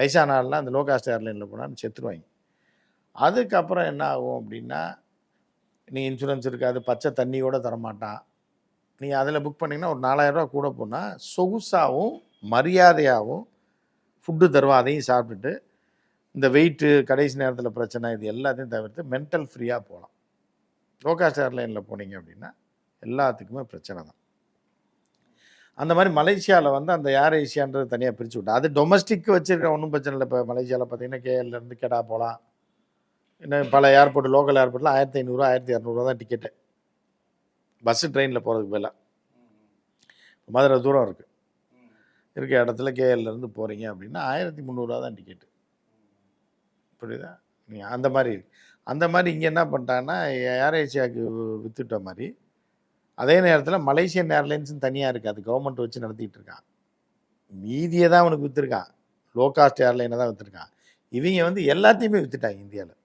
வயசான ஆள்லாம் அந்த லோ காஸ்ட் ஏர்லைனில் போனால் செத்துருவாங்க. அதுக்கப்புறம் என்ன ஆகும் அப்படின்னா நீ இன்சூரன்ஸ் இருக்காது பச்சை தண்ணியோட தரமாட்டான். நீங்கள் அதில் புக் பண்ணிங்கன்னா ஒரு நாலாயிரரூவா கூட போனால் சொகுசாகவும் மரியாதையாகவும் ஃபுட்டு தருவோம் அதையும் சாப்பிட்டுட்டு இந்த வெயிட்டு கடைசி நேரத்தில் பிரச்சனை இது எல்லாத்தையும் தவிர்த்து மென்டல் ஃப்ரீயாக போகலாம் லோ காஸ்ட் ஏர்லைனில் போனீங்க அப்படின்னா எல்லாத்துக்குமே பிரச்சனை தான். அந்த மாதிரி மலேசியாவில் வந்து அந்த ஏர் ஏசியான்றது தனியாக பிரித்து விட்டா. அது டொமஸ்டிக் வச்சுருக்க ஒன்றும் பிரச்சனை இல்லை. இப்போ மலேசியாவில் பார்த்தீங்கன்னா கேஎல்லேருந்து கெடா போகலாம் இன்னும் பல ஏர்போர்ட் லோக்கல் ஏர்போர்ட்டில் ஆயிரத்தி ஐநூறுரூவா ஆயிரத்தி இரநூறுவா தான் டிக்கெட்டு பஸ்ஸு ட்ரெயினில் போகிறதுக்கு பதிலாக மதுரை தூரம் இருக்குது இருக்க இடத்துல கேஎல்லேருந்து போகிறீங்க அப்படின்னா ஆயிரத்தி முந்நூறுரூவா தான் டிக்கெட்டு புரியுதா? நீ அந்த மாதிரி அந்த மாதிரி இங்கே என்ன பண்ணிட்டாங்கன்னா ஏர் ஏசியாவுக்கு வித்துட்ட மாதிரி அதே நேரத்தில் மலேசியன் ஏர்லைன்ஸும் தனியாக இருக்குது அது கவர்மெண்ட் வச்சு நடத்திட்டு இருக்கான் மீதியை தான் அவனுக்கு விற்றுருக்கான் லோ காஸ்ட் ஏர்லைனை தான் விற்றுருக்கான் இவங்க வந்து எல்லாத்தையுமே விற்றுட்டாங்க இந்தியாவில்